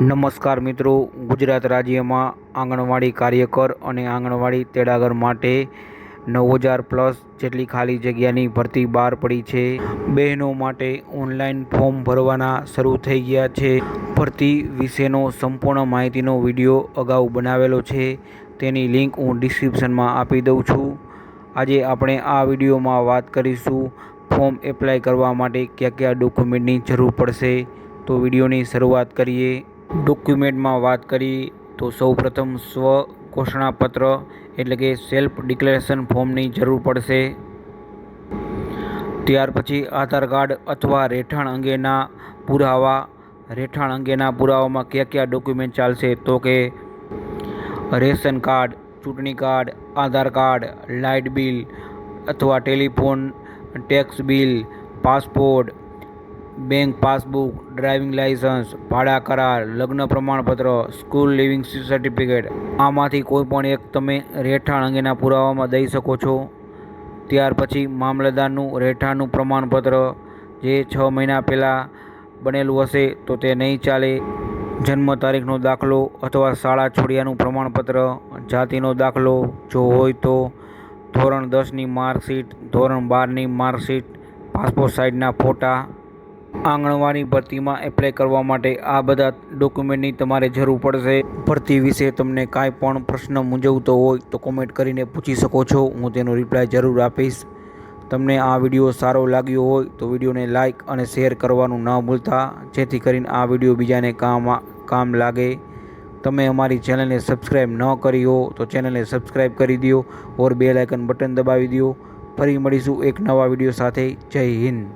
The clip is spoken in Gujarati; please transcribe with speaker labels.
Speaker 1: નમસ્કાર મિત્રો, ગુજરાત રાજ્યમાં આંગણવાડી કાર્યકર અને આંગણવાડી તેડાગર માટે નવ હજાર પ્લસ જેટલી ખાલી જગ્યાની ભરતી બહાર પડી છે. બહેનો માટે ઓનલાઈન ફોર્મ ભરવાના શરૂ થઈ ગયા છે. ભરતી વિશેનો સંપૂર્ણ માહિતીનો વીડિયો અગાઉ બનાવેલો છે. તેની લિંક હું ડિસ્ક્રિપ્શનમાં આપી દઉં છું. આજે આપણે આ વિડીયોમાં વાત કરીશું ફોર્મ એપ્લાય કરવા માટે કયા કયા ડોક્યુમેન્ટની જરૂર પડશે. તો વિડીયોની શરૂઆત કરીએ. ડોક્યુમેન્ટમાં વાત કરી તો સૌપ્રથમ સ્વ ઘોષણાપત્ર, એટલે કે સેલ્ફ ડિક્લેરેશન ફોર્મની જરૂર પડશે. ત્યાર પછી આધાર કાર્ડ અથવા રહેઠાણ અંગેના પુરાવા. રહેઠાણ અંગેના પુરાવામાં કયા કયા ડોક્યુમેન્ટ ચાલશે? તો કે રેશન કાર્ડ, ચૂંટણી card, Aadhaar card, light bill અથવા telephone, tax bill, passport bank passbook, driving licence, ભાડા કરાર, લગ્ન પ્રમાણપત્ર, સ્કૂલ લિવિંગ સર્ટિફિકેટ. આમાંથી કોઈ પણ એક તમે રહેઠાણ અંગેના પુરાવામાં દઈ શકો છો. ત્યાર પછી મામલતદારનું રહેઠાણનું પ્રમાણપત્ર જે છ મહિના પહેલાં બનેલું હશે તો તે નહીં ચાલે. જન્મ તારીખનો દાખલો અથવા શાળા છોડ્યાનું પ્રમાણપત્ર, જાતિનો દાખલો જો હોય તો ધોરણ દસની માર્કશીટ, ધોરણ બારની માર્કશીટ, પાસપોર્ટ સાઇઝના ફોટા આંગણવાડી ભરતીમાં એપ્લાય કરવા માટે આ બધા ડોક્યુમેન્ટની તમારે જરૂર પડશે. ભરતી વિશે તમને કાંઈ પણ પ્રશ્ન મૂંઝવતો હોય તો કોમેન્ટ કરીને પૂછી શકો છો. હું તેનો રિપ્લાય જરૂર આપીશ. તમને આ વીડિયો સારો લાગ્યો હોય તો વિડીયોને લાઇક અને શેર કરવાનું ન ભૂલતા. જેથી કરીને આ વીડિયો બીજાને કામ કામ લાગે. તમે અમારી ચેનલને સબસ્ક્રાઈબ ન કરી હો તો ચેનલને સબસ્ક્રાઈબ કરી દો ઓર બે લાઇકન બટન દબાવી દો ફરી મળીશું એક નવા વીડિયો સાથે. જય હિન્દ.